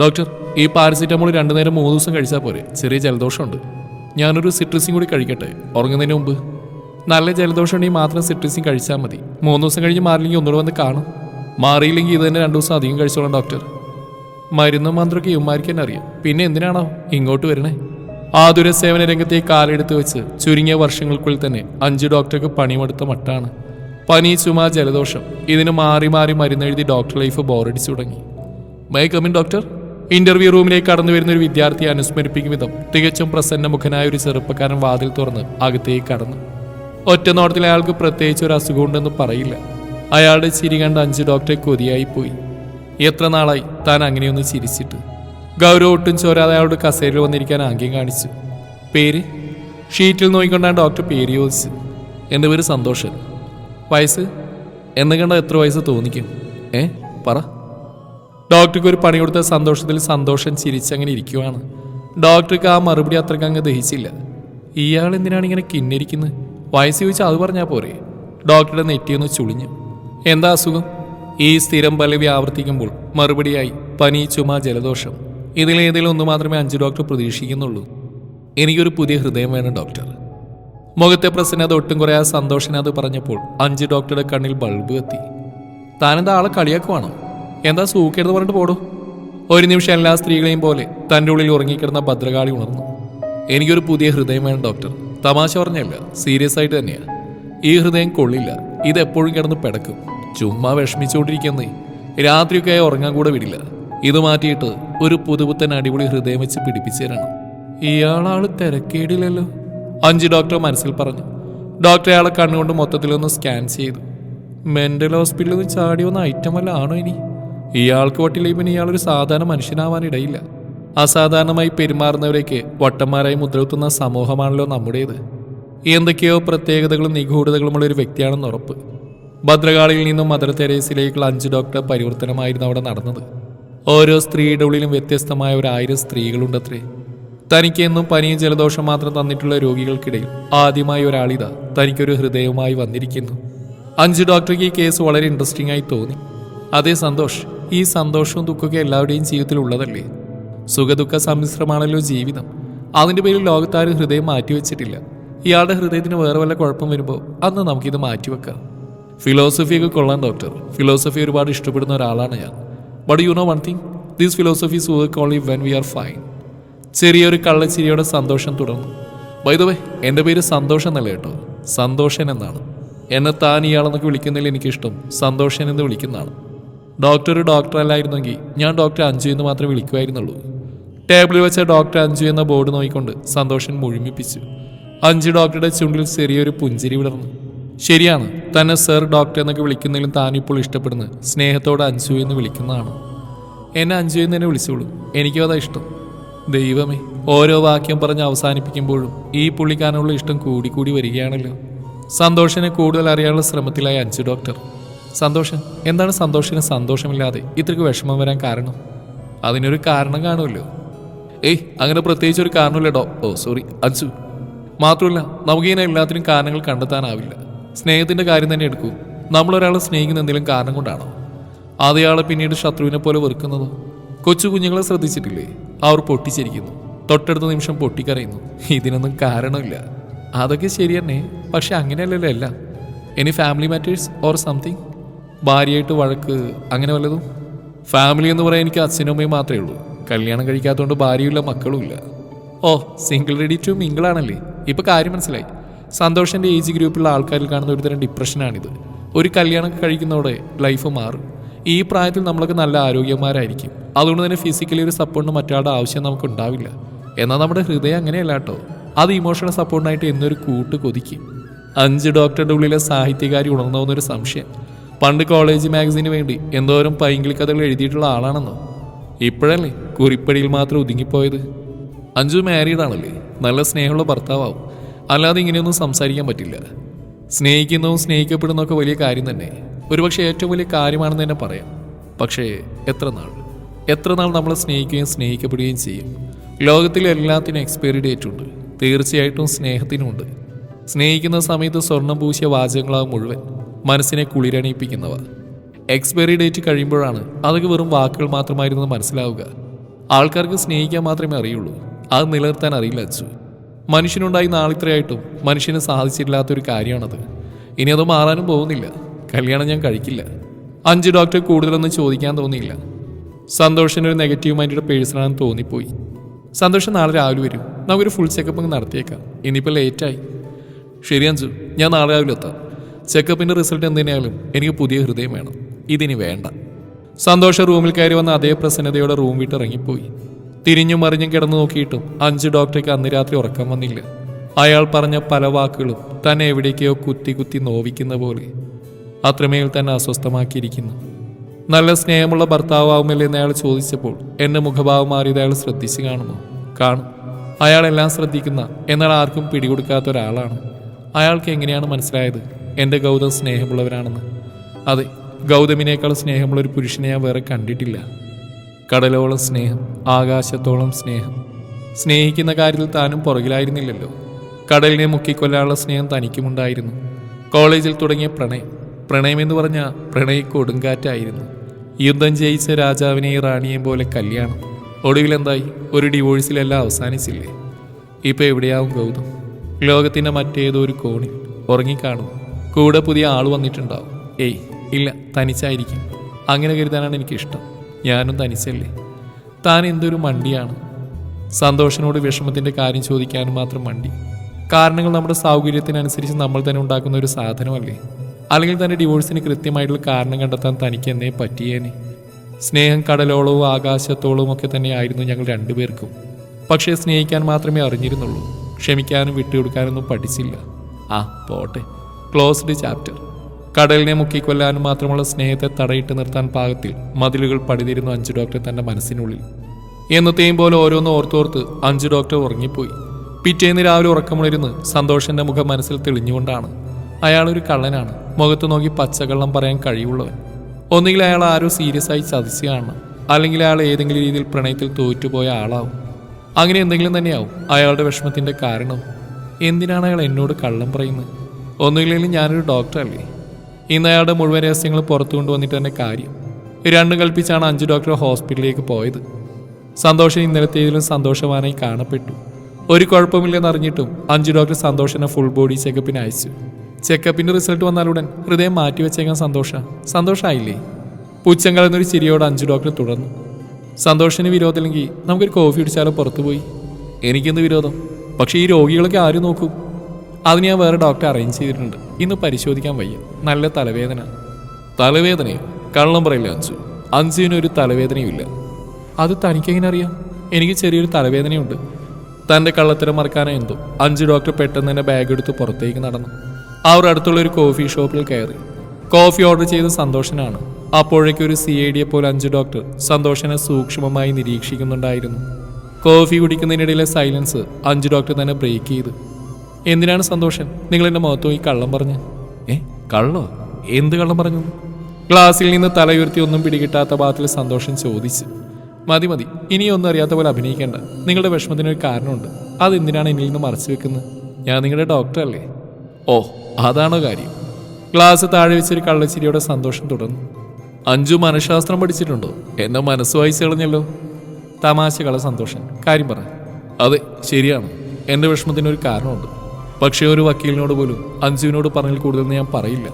Doctor ഈ paracetamol രണ്ടു നേരം മൂന്ന് ദിവസം കഴിച്ചാൽ പോരെ. ചെറിയ ജലദോഷമുണ്ട്. ഞാനൊരു സിട്രസിൻ കൂടി കഴിക്കട്ടെ. ഉറങ്ങുന്നതിന് മുമ്പ്. നല്ല ജലദോഷം ഉണ്ടെങ്കിൽ മാത്രം സിട്രസിൻ കഴിച്ചാൽ മതി. മൂന്ന് ദിവസം കഴിഞ്ഞ് മാറിയില്ലെങ്കിൽ ഒന്നുകൂടെ വന്ന് കാണും. മാറിയില്ലെങ്കിൽ ഇത് തന്നെ രണ്ടു ദിവസം അധികം കഴിച്ചോളാം ഡോക്ടർ. മരുന്നും മന്ത്രമൊക്കെ ഇവന്മാർക്ക് തന്നെ അറിയാം. പിന്നെ എന്തിനാണോ ഇങ്ങോട്ട് വരണേ? ആതുര സേവന രംഗത്തെ കാലെടുത്ത് വെച്ച് ചുരുങ്ങിയ വർഷങ്ങൾക്കുള്ളിൽ തന്നെ അഞ്ച് ഡോക്ടർക്ക് പണിമെടുത്ത മട്ടാണ്. പനി ചുമ ജലദോഷം. ഇതിന് മാറി മാറി മരുന്നെഴുതി ഡോക്ടർ ലൈഫ് ബോറടിച്ചു തുടങ്ങി. My come in doctor. ഇന്റർവ്യൂ റൂമിലേക്ക് കടന്നു വരുന്ന ഒരു വിദ്യാർത്ഥിയെ അനുസ്മരിപ്പിക്കും വിധം തികച്ചും പ്രസന്നമുഖനായ ഒരു ചെറുപ്പക്കാരൻ വാതിൽ തുറന്ന് അകത്തേക്ക് കടന്നു. ഒറ്റ നോട്ടത്തിൽ അയാൾക്ക് പ്രത്യേകിച്ച് ഒരു അസുഖമുണ്ടെന്ന് പറയില്ല. അയാളുടെ ചിരി കണ്ട് അഞ്ച് ഡോക്ടറെ കൊതിയായി പോയി. എത്ര നാളായി താൻ അങ്ങനെയൊന്ന് ചിരിച്ചിട്ട്? ഗൗരവ ഒട്ടും ചോരാതെ അയാളുടെ കസേരയിൽ വന്നിരിക്കാൻ ആംഗ്യം കാണിച്ചു. പേര്? ഷീറ്റിൽ നോക്കിക്കൊണ്ടാണ് ഡോക്ടർ പേര് ചോദിച്ചു എന്റെ പേര് സന്തോഷൻ വയസ്സ്? എന്ന് കണ്ട എത്ര വയസ്സ് തോന്നിക്കും? ഏ? പറ. ഡോക്ടർക്ക് ഒരു പണി കൊടുത്ത സന്തോഷത്തിൽ സന്തോഷം ചിരിച്ചങ്ങനെ ഇരിക്കുവാണ്. ഡോക്ടർക്ക് ആ മറുപടി അത്രയ്ക്ക് അങ്ങ് ദഹിച്ചില്ല. ഇയാൾ എന്തിനാണ് ഇങ്ങനെ കിന്നിരിക്കുന്നത്? വയസ്സ് ചോദിച്ചാൽ അത് പറഞ്ഞാൽ പോരെ? ഡോക്ടറുടെ നെറ്റിയൊന്ന് ചുളിഞ്ഞു. എന്താ അസുഖം? ഈ സ്ഥിരം പലവി ആവർത്തിക്കുമ്പോൾ മറുപടിയായി പനി ചുമ ജലദോഷം. ഇതിലേതെങ്കിലും ഒന്ന് മാത്രമേ അഞ്ച് ഡോക്ടർ പ്രതീക്ഷിക്കുന്നുള്ളൂ. എനിക്കൊരു പുതിയ ഹൃദയം വേണം ഡോക്ടർ. മുഖത്തെ പ്രസന്നത ഒട്ടും കുറയാ സന്തോഷനത് പറഞ്ഞപ്പോൾ അഞ്ച് ഡോക്ടറുടെ കണ്ണിൽ ബൾബ് കത്തി. താനെന്താ ആളെ കളിയാക്കുവാണോ? എന്താ സൂക്കേട് പറഞ്ഞിട്ട് പോടോ? ഒരു നിമിഷം എല്ലാ സ്ത്രീകളെയും പോലെ തന്റെ ഉള്ളിൽ ഉറങ്ങിക്കിടന്ന ഭദ്രകാളി ഉണർന്നു. എനിക്കൊരു പുതിയ ഹൃദയം വേണം ഡോക്ടർ. തമാശ പറഞ്ഞല്ല സീരിയസ് ആയിട്ട് തന്നെയാ. ഈ ഹൃദയം കൊള്ളില്ല. ഇത് എപ്പോഴും കിടന്ന് പിടക്കും. ചുമ്മാ വിഷമിച്ചുകൊണ്ടിരിക്കുന്നേ. രാത്രിയൊക്കെ ഉറങ്ങാൻ കൂടെ വിടില്ല. ഇത് മാറ്റിയിട്ട് ഒരു പുതുപുത്തൻ അടിപൊളി ഹൃദയം വെച്ച് പിടിപ്പിച്ചു തരണം. ഇയാളാൾ തിരക്കേടില്ലല്ലോ. അഞ്ച് ഡോക്ടർ മനസ്സിൽ പറഞ്ഞു. ഡോക്ടർ അയാളെ കണ്ണുകൊണ്ട് മൊത്തത്തിലൊന്ന് സ്കാൻ ചെയ്തു. മെന്റൽ ഹോസ്പിറ്റലിൽ നിന്ന് ചാടി വന്ന ഐറ്റം വല്ല ആണോ ഇനി? ഇയാൾക്ക് വട്ടില്ല പിന്നെ ഇയാളൊരു സാധാരണ മനുഷ്യനാവാൻ ഇടയില്ല. അസാധാരണമായി പെരുമാറുന്നവരേക്ക് വട്ടന്മാരായി മുദ്രകുത്തുന്ന സമൂഹമാണല്ലോ നമ്മുടേത്. എന്തൊക്കെയോ പ്രത്യേകതകളും നിഗൂഢതകളുമുള്ള ഒരു വ്യക്തിയാണെന്ന് ഉറപ്പ്. ഭദ്രകാളിയിൽ നിന്നും മദർ തെരേസിലേക്കുള്ള അഞ്ച് ഡോക്ടർ പരിവർത്തനമായിരുന്നു അവിടെ നടന്നത്. ഓരോ സ്ത്രീയുടെ ഉള്ളിലും വ്യത്യസ്തമായ ഒരു ആയിരം സ്ത്രീകളുണ്ടത്രേ. തനിക്ക് എന്നും പനിയും ജലദോഷം മാത്രം തന്നിട്ടുള്ള രോഗികൾക്കിടയിൽ ആദ്യമായി ഒരാളിത തനിക്കൊരു ഹൃദയവുമായി വന്നിരിക്കുന്നു. അഞ്ച് ഡോക്ടർക്ക് ഈ കേസ് വളരെ ഇൻട്രസ്റ്റിംഗ് ആയി തോന്നി. അതേ സന്തോഷ് ഈ സന്തോഷവും ദുഃഖമൊക്കെ എല്ലാവരുടെയും ജീവിതത്തിൽ ഉള്ളതല്ലേ? സുഖദുഃഖ സമ്മിശ്രമാണല്ലോ ജീവിതം. അതിന്റെ പേരിൽ ലോകത്താരും ഹൃദയം മാറ്റിവെച്ചിട്ടില്ല. ഇയാളുടെ ഹൃദയത്തിന് വേറെ വല്ല കുഴപ്പം വരുമ്പോൾ അന്ന് നമുക്കിത് മാറ്റിവെക്കാം. ഫിലോസഫിയൊക്കെ കൊള്ളാം ഡോക്ടർ ഫിലോസഫി ഒരുപാട് ഇഷ്ടപ്പെടുന്ന ഒരാളാണ് ഞാൻ. But you know one thing these philosophies work only when we are fine ചെറിയൊരു കള്ളച്ചിരിയോടെ സന്തോഷം തുടർന്നു വൈദവേ എന്റെ പേര് സന്തോഷം എന്നല്ല കേട്ടോ? സന്തോഷൻ എന്നാണ്. എന്നെ താൻ ഇയാളെന്നൊക്കെ വിളിക്കുന്നതിൽ എനിക്കിഷ്ടം സന്തോഷൻ എന്ന് വിളിക്കുന്നതാണ് ഡോക്ടർ ഒരു ഡോക്ടർ അല്ലായിരുന്നെങ്കിൽ ഞാൻ ഡോക്ടർ അഞ്ജു എന്ന് മാത്രമേ വിളിക്കുമായിരുന്നുള്ളൂ ടേബിളിൽ വെച്ച ഡോക്ടർ അഞ്ജു എന്ന ബോർഡ് നോക്കിക്കൊണ്ട് സന്തോഷൻ മുഴുമിപ്പിച്ചു. അഞ്ജു ഡോക്ടറുടെ ചുണ്ടിൽ ചെറിയൊരു പുഞ്ചിരി വിടർന്നു ശരിയാണ് തന്നെ സർ ഡോക്ടർ എന്നൊക്കെ വിളിക്കുന്നതിലും താനിപ്പോൾ ഇഷ്ടപ്പെടുന്നത് സ്നേഹത്തോടെ അഞ്ജു എന്ന് വിളിക്കുന്നതാണ്. എന്നെ അഞ്ജു എന്ന് തന്നെ വിളിച്ചോളൂ. എനിക്കും അതാ ഇഷ്ടം. ദൈവമേ ഓരോ വാക്യം പറഞ്ഞ് അവസാനിപ്പിക്കുമ്പോഴും ഈ പുള്ളിക്കാരനുള്ള ഇഷ്ടം കൂടിക്കൂടി വരികയാണല്ലോ. സന്തോഷിനെ കൂടുതൽ അറിയാനുള്ള ശ്രമത്തിലായി അഞ്ചു ഡോക്ടർ സന്തോഷം. എന്താണ് സന്തോഷിന് സന്തോഷമില്ലാതെ ഇത്രയ്ക്ക് വിഷമം വരാൻ കാരണം? അതിനൊരു കാരണം കാണുമല്ലോ. ഏയ് അങ്ങനെ പ്രത്യേകിച്ച് ഒരു കാരണമില്ല ഡോ ഓ സോറി അജു മാത്രമല്ല നമുക്കിങ്ങനെ എല്ലാത്തിനും കാരണങ്ങൾ കണ്ടെത്താനാവില്ല. സ്നേഹത്തിന്റെ കാര്യം തന്നെ എടുക്കൂ. നമ്മളൊരാളെ സ്നേഹിക്കുന്ന എന്തെങ്കിലും കാരണം കൊണ്ടാണോ? അതയാളെ പിന്നീട് ശത്രുവിനെ പോലെ വെറുക്കുന്നതോ? കൊച്ചു കുഞ്ഞുങ്ങളെ ശ്രദ്ധിച്ചിട്ടില്ലേ? അവർ പൊട്ടിച്ചിരിക്കുന്നു. തൊട്ടടുത്ത നിമിഷം പൊട്ടിക്കരയുന്നു. ഇതിനൊന്നും കാരണമില്ല. അതൊക്കെ ശരി തന്നെ പക്ഷെ അങ്ങനെയല്ലല്ലോ എല്ലാം. Any family matters or something ഭാര്യയായിട്ട് വഴക്ക് അങ്ങനെ വല്ലതും? ഫാമിലി എന്ന് പറയാൻ എനിക്ക് അച്ഛനും അമ്മയും മാത്രമേ ഉള്ളൂ. കല്യാണം കഴിക്കാത്തതുകൊണ്ട് ഭാര്യയില്ല മക്കളുമില്ല. ഓ സിംഗിൾ റെഡി ടു മിങ്കിളാണല്ലേ ഇപ്പൊ കാര്യം മനസ്സിലായി. സന്തോഷന്റെ ഏജ് ഗ്രൂപ്പിലുള്ള ആൾക്കാരിൽ കാണുന്ന ഒരു തരം ഡിപ്രഷനാണിത് ഒരു കല്യാണം കഴിക്കുന്നതോടെ ലൈഫ് മാറും. ഈ പ്രായത്തിൽ നമ്മളൊക്കെ നല്ല ആരോഗ്യന്മാരായിരിക്കും. അതുകൊണ്ട് തന്നെ ഫിസിക്കലി ഒരു സപ്പോർട്ടിന് മറ്റൊരാളുടെ ആവശ്യം നമുക്ക് ഉണ്ടാവില്ല. എന്നാൽ നമ്മുടെ ഹൃദയം അങ്ങനെയല്ല കേട്ടോ. അത് ഇമോഷണൽ സപ്പോർട്ടിനായിട്ട് എന്നൊരു കൂട്ട് കൊതിക്കും. അഞ്ച് ഡോക്ടറുടെ ഉള്ളിലെ സാഹിത്യകാരി ഉണർന്നു ഒരു സംശയം. പണ്ട് കോളേജ് മാഗസിന് വേണ്ടി എന്തോരം പൈങ്കിളി കഥകൾ എഴുതിയിട്ടുള്ള ആളാണെന്നോ? ഇപ്പോഴല്ലേ കുറിപ്പടിയിൽ മാത്രം ഒതുങ്ങിപ്പോയത്? അഞ്ജു മാരീഡ് ആണല്ലേ? നല്ല സ്നേഹമുള്ള ഭർത്താവും അല്ലാതെ ഇങ്ങനെയൊന്നും സംസാരിക്കാൻ പറ്റില്ല. സ്നേഹിക്കുന്നതും സ്നേഹിക്കപ്പെടുന്നതൊക്കെ വലിയ കാര്യം തന്നെ. ഒരുപക്ഷെ ഏറ്റവും വലിയ കാര്യമാണെന്ന് തന്നെ പറയാം. പക്ഷേ എത്ര നാൾ? എത്ര നാൾ നമ്മൾ സ്നേഹിക്കുകയും സ്നേഹിക്കപ്പെടുകയും ചെയ്യും? ലോകത്തിൽ എല്ലാത്തിനും എക്സ്പയറി ഡേറ്റ് ഉണ്ട്. തീർച്ചയായിട്ടും സ്നേഹത്തിനുമുണ്ട് സ്നേഹിക്കുന്ന സമയത്ത് സ്വർണം പൂശിയ വാചകങ്ങളാകും മുഴുവൻ. മനസ്സിനെ കുളിരണിയിപ്പിക്കുന്നവ എക്സ്പയറി ഡേറ്റ് കഴിയുമ്പോഴാണ് അതൊക്കെ വെറും വാക്കുകൾ മാത്രമായിരുന്നു മനസ്സിലാവുക. ആൾക്കാർക്ക് സ്നേഹിക്കാൻ മാത്രമേ അറിയുള്ളൂ. അത് നിലനിർത്താൻ അറിയില്ല അച്ചു. മനുഷ്യനുണ്ടായി നാളിത്രയായിട്ടും മനുഷ്യന് സാധിച്ചിട്ടില്ലാത്തൊരു കാര്യമാണത്. ഇനി അത് മാറാനും പോകുന്നില്ല. കല്യാണം ഞാൻ കഴിക്കില്ല. അഞ്ച് ഡോക്ടർ കൂടുതലൊന്നും ചോദിക്കാൻ തോന്നിയില്ല. സന്തോഷിനൊരു നെഗറ്റീവ് മൈൻഡിയുടെ പേഴ്സണാണെന്ന് തോന്നിപ്പോയി. സന്തോഷം നാളെ രാവിലെ വരും. നമുക്കൊരു ഫുൾ ചെക്കപ്പ് നടത്തിയേക്കാം. ഇനിയിപ്പോൾ ലേറ്റായി ശരി അഞ്ചു. ഞാൻ നാളെ രാവിലെ എത്താം. ചെക്കപ്പിന്റെ റിസൾട്ട് എന്തിനായാലും എനിക്ക് പുതിയ ഹൃദയം വേണം. ഇതിനി വേണ്ട. സന്തോഷ റൂമിൽ കയറി വന്ന അതേ പ്രസന്നതയോടെ റൂം വിട്ട് ഇറങ്ങിപ്പോയി തിരിഞ്ഞും മറിഞ്ഞും കിടന്നു നോക്കിയിട്ടും അഞ്ച് ഡോക്ടർക്ക് അന്ന് രാത്രി ഉറക്കം വന്നില്ല. അയാൾ പറഞ്ഞ പല വാക്കുകളും തന്നെ എവിടേക്കോ കുത്തി കുത്തി നോവിക്കുന്ന പോലെ. അത്രമേൽ തന്നെ അസ്വസ്ഥമാക്കിയിരിക്കുന്നു. നല്ല സ്നേഹമുള്ള ഭർത്താവുമല്ലേ എന്ന് അയാൾ ചോദിച്ചപ്പോൾ എന്റെ മുഖഭാവം മാറിയത് അയാൾ ശ്രദ്ധിച്ചു കാണുമോ കാണും. അയാളെല്ലാം ശ്രദ്ധിക്കുന്ന എന്നാൽ ആർക്കും പിടികൊടുക്കാത്ത ഒരാളാണ്. അയാൾക്ക് എങ്ങനെയാണ് മനസ്സിലായത്? എന്റെ ഗൗതം സ്നേഹമുള്ളവരാണെന്ന്. അതെ ഗൗതമിനേക്കാൾ സ്നേഹമുള്ള ഒരു പുരുഷനെ ഞാൻ വേറെ കണ്ടിട്ടില്ല. കടലോളം സ്നേഹം ആകാശത്തോളം സ്നേഹം. സ്നേഹിക്കുന്ന കാര്യത്തിൽ താനും പുറകിലായിരുന്നില്ലല്ലോ. കടലിനെ മുക്കിക്കൊല്ലാനുള്ള സ്നേഹം തനിക്കുമുണ്ടായിരുന്നു. കോളേജിൽ തുടങ്ങിയ പ്രണയം പ്രണയം എന്ന് പറഞ്ഞാൽ പ്രണയ കൊടുങ്കാറ്റായിരുന്നു. യുദ്ധം ജയിച്ച രാജാവിനെയും റാണിയെയും പോലെ കല്യാണം. ഒടുവിലെന്തായി ഒരു ഡിവോഴ്സിലെല്ലാം അവസാനിച്ചില്ലേ? ഇപ്പോൾ എവിടെയാവും ഗൗതം? ലോകത്തിന്റെ മറ്റേതോ ഒരു കോണിൽ ഉറങ്ങിക്കാണും കൂടെ പുതിയ ആൾ വന്നിട്ടുണ്ടാവും. ഏയ് ഇല്ല തനിച്ചായിരിക്കും. അങ്ങനെ കരുതാനാണ് എനിക്കിഷ്ടം. ഞാനും തനിച്ചല്ലേ. താൻ എന്തൊരു മണ്ടിയാണ്. സന്തോഷനോട് വിഷമത്തിന്റെ കാര്യം ചോദിക്കാനും മാത്രം മണ്ടി. കാരണങ്ങൾ നമ്മുടെ സൗകര്യത്തിനനുസരിച്ച് നമ്മൾ തന്നെ ഉണ്ടാക്കുന്ന ഒരു സാധനമല്ലേ. അല്ലെങ്കിൽ തന്റെ ഡിവോഴ്സിന് കൃത്യമായിട്ടുള്ള കാരണം കണ്ടെത്താൻ തനിക്ക് എന്നേ പറ്റിയേനെ. സ്നേഹം കടലോളവും ആകാശത്തോളവും ഒക്കെ തന്നെയായിരുന്നു ഞങ്ങൾ രണ്ടുപേർക്കും. പക്ഷേ സ്നേഹിക്കാൻ മാത്രമേ അറിഞ്ഞിരുന്നുള്ളൂ. ക്ഷമിക്കാനും വിട്ടുകൊടുക്കാനൊന്നും പഠിച്ചില്ല. ആ പോട്ടെ. ക്ലോസ്ഡ് ചാപ്റ്റർ കടലിനെ മുക്കിക്കൊല്ലാനും മാത്രമുള്ള സ്നേഹത്തെ തടയിട്ട് നിർത്താൻ പാകത്തിൽ മതിലുകൾ പടിതിരുന്നു അഞ്ചു ഡോക്ടർ തന്റെ മനസ്സിനുള്ളിൽ. എന്നത്തെയും പോലെ ഓരോന്ന് ഓർത്തോർത്ത് അഞ്ചു ഡോക്ടർ ഉറങ്ങിപ്പോയി. പിറ്റേന്ന് രാവിലെ ഉറക്കമുണരുന്ന് സന്തോഷന്റെ മുഖം മനസ്സിൽ തെളിഞ്ഞുകൊണ്ടാണ്. അയാളൊരു കള്ളനാണ്. മുഖത്ത് നോക്കി പച്ചക്കള്ളം പറയാൻ കഴിവുള്ളവൻ. ഒന്നുകിൽ അയാൾ ആരോ സീരിയസ് ആയി ചതിച്ച് കാണണം അല്ലെങ്കിൽ അയാൾ ഏതെങ്കിലും രീതിയിൽ പ്രണയത്തിൽ തോറ്റുപോയ ആളാവും. അങ്ങനെ എന്തെങ്കിലും തന്നെയാവും അയാളുടെ വിഷമത്തിന്റെ കാരണം. എന്തിനാണ് അയാൾ എന്നോട് കള്ളം പറയുന്നത്? ഒന്നുമില്ലെങ്കിലും ഞാനൊരു ഡോക്ടറല്ലേ ഇന്ന് അയാളുടെ മുഴുവൻ രഹസ്യങ്ങൾ പുറത്തു കൊണ്ടുവന്നിട്ട് തന്നെ കാര്യം. രണ്ടും കൽപ്പിച്ചാണ് അഞ്ച് ഡോക്ടർ ഹോസ്പിറ്റലിലേക്ക് പോയത്. സന്തോഷം ഇന്നലത്തേതിലും സന്തോഷവാനായി കാണപ്പെട്ടു. ഒരു കുഴപ്പമില്ലെന്ന് അറിഞ്ഞിട്ടും അഞ്ചു ഡോക്ടർ സന്തോഷനെ ഫുൾ ബോഡി ചെക്കപ്പിന് അയച്ചു. ചെക്കപ്പിന്റെ റിസൾട്ട് വന്നാലുടൻ ഹൃദയം മാറ്റി വെച്ചേക്കാൻ സന്തോഷ. സന്തോഷമായില്ലേ പുച്ഛം കലർന്നൊരു ചിരിയോട് അഞ്ച് ഡോക്ടർ തുടർന്നു. സന്തോഷിന് വിരോധമില്ലെങ്കിൽ നമുക്കൊരു കോഫി അടിച്ചാലോ പുറത്തുപോയി? എനിക്കെന്ത് വിരോധം? പക്ഷേ ഈ രോഗികളൊക്കെ ആരും നോക്കും? അതിന് ഞാൻ വേറെ ഡോക്ടർ അറേഞ്ച് ചെയ്തിട്ടുണ്ട്. ഇന്ന് പരിശോധിക്കാൻ വയ്യ. നല്ല തലവേദന. തലവേദനയോ? കള്ളം പറയില്ല അഞ്ചു അഞ്ചുവിന് ഒരു തലവേദനയും ഇല്ല. അത് തനിക്കെങ്ങനെ അറിയാം? എനിക്ക് ചെറിയൊരു തലവേദനയുണ്ട്. തന്റെ കള്ളത്തരം മറക്കാനോ എന്തോ. അഞ്ച് ഡോക്ടർ പെട്ടെന്ന് തന്നെ ബാഗ് എടുത്ത് പുറത്തേക്ക് നടന്നു. അവർ അടുത്തുള്ള ഒരു കോഫി ഷോപ്പിൽ കയറി. കോഫി ഓർഡർ ചെയ്ത സന്തോഷനാണ്. അപ്പോഴേക്കും ഒരു സി ഐ ഡിയെ പോലെ അഞ്ച് ഡോക്ടർ സന്തോഷനെ സൂക്ഷ്മമായി നിരീക്ഷിക്കുന്നുണ്ടായിരുന്നു. കോഫി കുടിക്കുന്നതിനിടയിലെ സൈലൻസ് അഞ്ച് ഡോക്ടർ തന്നെ ബ്രേക്ക് ചെയ്തു. എന്തിനാണ് സന്തോഷൻ? നിങ്ങൾ എന്റെ മുഖത്ത് പോയി കള്ളം പറഞ്ഞ്. ഏ കള്ളോ? എന്ത് കള്ളം പറഞ്ഞു? ക്ലാസ്സിൽ നിന്ന് തലയുയർത്തി ഒന്നും പിടികിട്ടാത്ത ഭാഗത്തിൽ സന്തോഷം ചോദിച്ചു. മതി മതി. ഇനിയൊന്നും അറിയാത്ത പോലെ അഭിനയിക്കേണ്ട. നിങ്ങളുടെ വിഷമത്തിനൊരു കാരണമുണ്ട്. അത് എന്തിനാണ് എന്നിൽ നിന്ന് മറച്ചു വെക്കുന്നത്? ഞാൻ നിങ്ങളുടെ ഡോക്ടറല്ലേ ഓ അതാണോ കാര്യം. ക്ലാസ് താഴെ വെച്ചൊരു കള്ളച്ചിരിയോടെ സന്തോഷം തുടർന്നു. അഞ്ചു മനഃശാസ്ത്രം പഠിച്ചിട്ടുണ്ടോ? എന്നെ മനസ്സ് വായിച്ചു കളഞ്ഞല്ലോ. തമാശകള സന്തോഷം കാര്യം പറ. അതെ ശരിയാണ്. എന്റെ വിഷമത്തിനൊരു കാരണമുണ്ട്. പക്ഷേ ഒരു വക്കീലിനോട് പോലും അഞ്ജുവിനോട് പറഞ്ഞതിൽ കൂടുതൽ ഞാൻ പറയില്ല.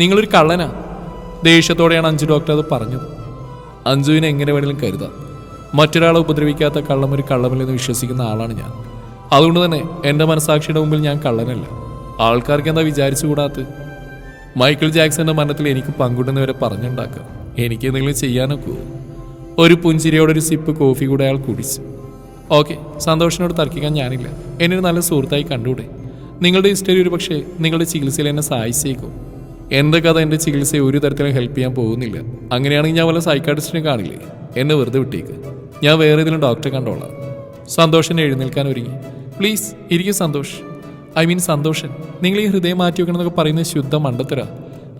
നിങ്ങളൊരു കള്ളനാ. ദേഷ്യത്തോടെയാണ് അഞ്ജു ഡോക്ടർ അത് പറഞ്ഞത്. അഞ്ജുവിനെ എങ്ങനെ വേണമെങ്കിലും കരുതാം. മറ്റൊരാളെ ഉപദ്രവിക്കാത്ത കള്ളം ഒരു കള്ളമില്ലെന്ന് വിശ്വസിക്കുന്ന ആളാണ് ഞാൻ. അതുകൊണ്ട് തന്നെ എന്റെ മനസാക്ഷിയുടെ മുമ്പിൽ ഞാൻ കള്ളനല്ല. ആൾക്കാർക്ക് എന്താ വിചാരിച്ചുകൂടാത്ത മൈക്കിൾ ജാക്സന്റെ മരണത്തിൽ എനിക്ക് പങ്കുണ്ടെന്നവരെ പറഞ്ഞുണ്ടാക്കാം. എനിക്ക് എന്തെങ്കിലും ചെയ്യാനൊക്കെ. ഒരു പുഞ്ചിരിയോടെ ഒരു സിപ്പ് കോഫി കൂടെ അയാൾ കുടിച്ചു. ഓക്കെ സന്തോഷിനോട് തർക്കിക്കാൻ ഞാനില്ല. എന്നെ നല്ല സുഹൃത്തായി കണ്ടൂടെ നിങ്ങളുടെ ഹിസ്റ്ററി ഒരു പക്ഷേ നിങ്ങളുടെ ചികിത്സയിൽ എന്നെ സഹായിച്ചേക്കും. എന്റെ കഥ എന്റെ ചികിത്സയെ ഒരു തരത്തിലും ഹെൽപ്പ് ചെയ്യാൻ പോകുന്നില്ല. അങ്ങനെയാണെങ്കിൽ ഞാൻ വല്ല സൈക്കാട്രിസ്റ്റിനെ കാണില്ലേ? എന്നെ വെറുതെ വിട്ടേക്ക്. ഞാൻ വേറെ ഏതെങ്കിലും ഡോക്ടറെ കണ്ടോളാം. സന്തോഷൻ എഴുന്നേൽക്കാൻ ഒരുങ്ങി. പ്ലീസ് ഇരിക്കും സന്തോഷ്. I mean Santhoshan. നിങ്ങൾ ഈ ഹൃദയം മാറ്റി വെക്കണം എന്നൊക്കെ പറയുന്നത് ശുദ്ധ മണ്ടത്തര.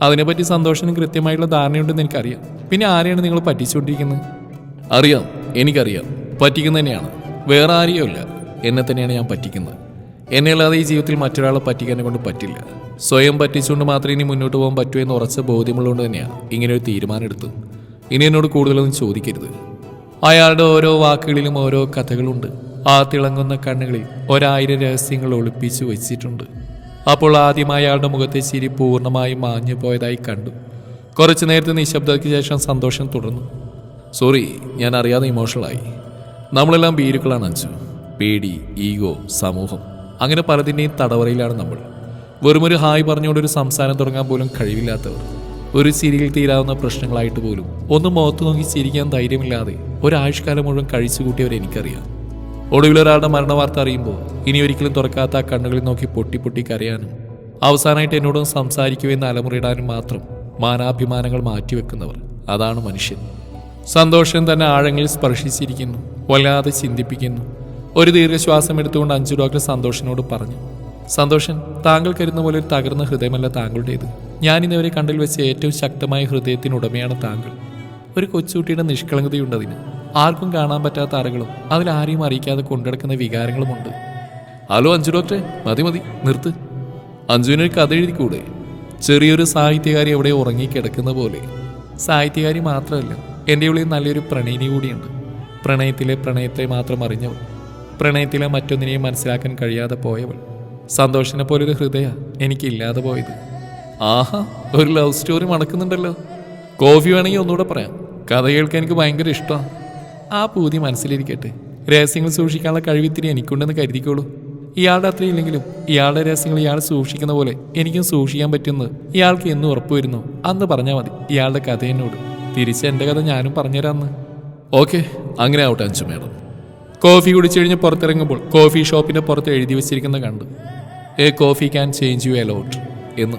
അതിനെപ്പറ്റി സന്തോഷനും കൃത്യമായിട്ടുള്ള ധാരണയുണ്ടെന്ന് എനിക്കറിയാം. പിന്നെ ആരെയാണ് നിങ്ങൾ പറ്റിച്ചുകൊണ്ടിരിക്കുന്നത്? അറിയാം എനിക്കറിയാം. പറ്റിക്കുന്നതന്നെയാണ് വേറെ ആരെയോ ഇല്ല. എന്നെ തന്നെയാണ് ഞാൻ പറ്റിക്കുന്നത്. എന്നെ അല്ലാതെ ഈ ജീവിതത്തിൽ മറ്റൊരാളെ പറ്റിക്കാനെ കൊണ്ട് പറ്റില്ല. സ്വയം പറ്റിച്ചുകൊണ്ട് മാത്രമേ ഇനി മുന്നോട്ട് പോകാൻ പറ്റൂ എന്ന് ഉറച്ച ബോധ്യമുള്ളതുകൊണ്ട് തന്നെയാണ് ഇങ്ങനെ ഒരു തീരുമാനം എടുത്തു ഇനി എന്നോട് കൂടുതലൊന്നും ചോദിക്കരുത്. അയാളുടെ ഓരോ വാക്കുകളിലും ഓരോ കഥകളുണ്ട്. ആ തിളങ്ങുന്ന കണ്ണുകളിൽ ഒരായിരം രഹസ്യങ്ങൾ ഒളിപ്പിച്ചു വെച്ചിട്ടുണ്ട്. അപ്പോൾ ആദ്യമായി അയാളുടെ മുഖത്തെ ചിരി പൂർണമായും മാഞ്ഞു പോയതായി കണ്ടു. കുറച്ചു നേരത്തെ നിശബ്ദതയ്ക്ക് ശേഷം സന്തോഷം തുടർന്നു. സോറി ഞാൻ അറിയാതെ ഇമോഷണലായി നമ്മളെല്ലാം ഭീരുക്കളാണ് അഞ്ചു പേടി ഈഗോ സമൂഹം. അങ്ങനെ പലതിന്റെയും തടവറയിലാണ് നമ്മൾ. വെറുമൊരു ഹായ് പറഞ്ഞുകൊണ്ട് ഒരു സംസാരം തുടങ്ങാൻ പോലും കഴിവില്ലാത്തവർ. ഒരു ചിരിയിൽ തീരാവുന്ന പ്രശ്നങ്ങളായിട്ട് പോലും ഒന്ന് മുഖത്ത് നോക്കി ചിരിക്കാൻ ധൈര്യമില്ലാതെ ഒരാഴ്ചക്കാലം മുഴുവൻ കഴിച്ചു കൂട്ടിയവരെ എനിക്കറിയാം. ഒടുവിൽ ഒരാളുടെ മരണവാർത്ത അറിയുമ്പോൾ ഇനി ഒരിക്കലും തുറക്കാത്ത ആ കണ്ണുകളിൽ നോക്കി പൊട്ടി പൊട്ടി കരയാനും അവസാനമായിട്ട് എന്നോടും സംസാരിക്കുമെന്ന് അലമുറയിടാനും മാത്രം മാനാഭിമാനങ്ങൾ മാറ്റിവെക്കുന്നവർ. അതാണ് മനുഷ്യൻ. സന്തോഷം തന്നെ ആഴങ്ങളിൽ സ്പർശിച്ചിരിക്കുന്നു വല്ലാതെ ചിന്തിപ്പിക്കുന്നു ഒരു ദീർഘശ്വാസം എടുത്തുകൊണ്ട് അഞ്ചു ഡോക്ടർ സന്തോഷിനോട് പറഞ്ഞു സന്തോഷൻ താങ്കൾ കരുതുന്ന പോലെ ഒരു തകർന്ന ഹൃദയമല്ല താങ്കളുടേത്. ഞാൻ ഇന്നവരെ കണ്ടിൽ വെച്ച് ഏറ്റവും ശക്തമായ ഹൃദയത്തിനുടമയാണ് താങ്കൾ. ഒരു കൊച്ചുകുട്ടിയുടെ നിഷ്കളങ്കതയുണ്ട് അതിന്. ആർക്കും കാണാൻ പറ്റാത്ത അറകളും അതിൽ ആരെയും അറിയിക്കാതെ കൊണ്ടുനടക്കുന്ന വികാരങ്ങളുമുണ്ട്. ഹലോ അഞ്ജു ഡോക്ടറെ. മതി മതി. നിർത്ത്. അഞ്ജുവിനൊരു കഥ എഴുതിക്കൂടെ? ചെറിയൊരു സാഹിത്യകാരി അവിടെ ഉറങ്ങിക്കിടക്കുന്ന പോലെ. സാഹിത്യകാരി മാത്രമല്ല എന്റെ ഉള്ളിൽ നല്ലൊരു പ്രണയിനി കൂടിയുണ്ട്. പ്രണയത്തിലെ പ്രണയത്തെ മാത്രം അറിഞ്ഞവൾ. പ്രണയത്തിലെ മറ്റൊന്നിനെയും മനസ്സിലാക്കാൻ കഴിയാതെ പോയവൾ. സന്തോഷിനെ പോലൊരു ഹൃദയ എനിക്കില്ലാതെ പോയത്. ആഹാ ഒരു ലവ് സ്റ്റോറി മണക്കുന്നുണ്ടല്ലോ. കോഫി വേണമെങ്കിൽ ഒന്നുകൂടെ പറയാം. കഥ കേൾക്കാൻ എനിക്ക് ഭയങ്കര ഇഷ്ടമാണ്. ആ പൂതി മനസ്സിലിരിക്കട്ടെ. രഹസ്യങ്ങൾ സൂക്ഷിക്കാനുള്ള കഴിവിത്തിരി എനിക്കുണ്ടെന്ന് കരുതിക്കോളൂ. ഇയാളുടെ അത്ര ഇല്ലെങ്കിലും ഇയാളുടെ രഹസ്യങ്ങൾ ഇയാൾ സൂക്ഷിക്കുന്ന പോലെ എനിക്കും സൂക്ഷിക്കാൻ പറ്റുന്നത് ഇയാൾക്ക് എന്ന് ഉറപ്പുവരുന്നു. അന്ന് പറഞ്ഞാൽ മതി ഇയാളുടെ കഥ എന്നോട്. തിരിച്ച് എന്റെ കഥ ഞാനും പറഞ്ഞുതരാമെന്ന് ഓക്കെ അങ്ങനെ ആവട്ടെ അഞ്ചു മേഡം. കോഫി കുടിച്ചു കഴിഞ്ഞ് പുറത്തിറങ്ങുമ്പോൾ കോഫി ഷോപ്പിന്റെ പുറത്ത് എഴുതി വെച്ചിരിക്കുന്ന കണ്ടു. A coffee can change you a lot എന്ന്.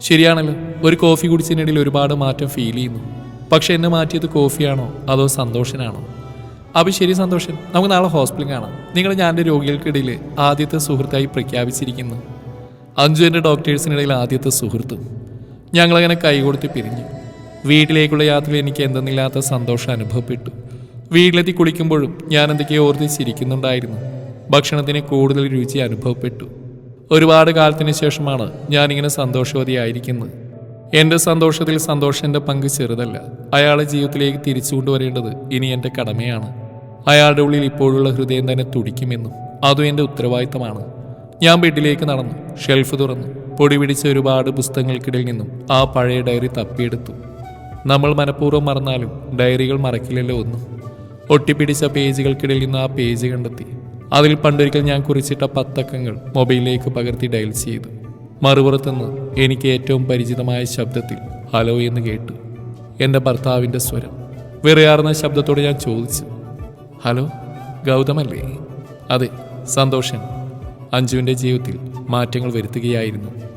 ശരിയാണല്ലോ ഒരു കോഫി കുടിച്ചതിനിടയിൽ ഒരുപാട് മാറ്റം ഫീൽ ചെയ്യുന്നു. പക്ഷെ എന്നെ മാറ്റിയത് കോഫിയാണോ അതോ സന്തോഷനാണോ? അപ്പോൾ ശരി സന്തോഷൻ നമുക്ക് നാളെ ഹോസ്പിറ്റലിൽ കാണാം. നിങ്ങൾ ഞാൻ എന്റെ രോഗികൾക്കിടയിൽ ആദ്യത്തെ സുഹൃത്തായി പ്രഖ്യാപിച്ചിരിക്കുന്നു. അഞ്ചു എന്റെ ഡോക്ടേഴ്സിനിടയിൽ ആദ്യത്തെ സുഹൃത്തും. ഞങ്ങളങ്ങനെ കൈകൊടുത്ത് പിരിഞ്ഞു. വീട്ടിലേക്കുള്ള യാത്രയിൽ എനിക്ക് എന്തെന്നില്ലാത്ത സന്തോഷം അനുഭവപ്പെട്ടു. വീട്ടിലെത്തി കുളിക്കുമ്പോഴും ഞാൻ എന്തൊക്കെയോ ഓർത്ത് ചിരിക്കുന്നുണ്ടായിരുന്നു. ഭക്ഷണത്തിന് കൂടുതൽ രുചി അനുഭവപ്പെട്ടു. ഒരുപാട് കാലത്തിന് ശേഷമാണ് ഞാനിങ്ങനെ സന്തോഷവതിയായിരിക്കുന്നത്. എന്റെ സന്തോഷത്തിൽ സന്തോഷന്റെ പങ്ക് ചെറുതല്ല. അയാളെ ജീവിതത്തിലേക്ക് തിരിച്ചു കൊണ്ടുവരേണ്ടത് ഇനി എന്റെ കടമയാണ്. അയാളുടെ ഉള്ളിൽ ഇപ്പോഴുള്ള ഹൃദയം തന്നെ തുടിക്കുമെന്നും അതും എന്റെ ഉത്തരവാദിത്തമാണ്. ഞാൻ ബെഡിലേക്ക് നടന്നു ഷെൽഫ് തുറന്നു പൊടി പിടിച്ച ഒരുപാട് പുസ്തകങ്ങൾക്കിടയിൽ നിന്നും ആ പഴയ ഡയറി തപ്പിയെടുത്തു. നമ്മൾ മനഃപൂർവം മറന്നാലും ഡയറികൾ മറക്കില്ലല്ലോ ഒന്നും. ഒട്ടിപ്പിടിച്ച പേജുകൾക്കിടയിൽ നിന്ന് ആ പേജ് കണ്ടെത്തി. അതിൽ പണ്ടൊരിക്കൽ ഞാൻ കുറിച്ചിട്ട പത്തക്കങ്ങൾ മൊബൈലിലേക്ക് പകർത്തി ഡയൽ ചെയ്തു. മറുപുറത്തുനിന്ന് എനിക്ക് ഏറ്റവും പരിചിതമായ ശബ്ദത്തിൽ ഹലോ എന്ന് കേട്ടു എന്റെ ഭർത്താവിന്റെ സ്വരം വിറയാർന്ന ശബ്ദത്തോട് ഞാൻ ചോദിച്ചു. ഹലോ ഗൗതമല്ലേ? അതെ സന്തോഷൻ. അഞ്ജുവിന്റെ ജീവിതത്തിൽ മാറ്റങ്ങൾ വരുത്തുകയായിരുന്നു.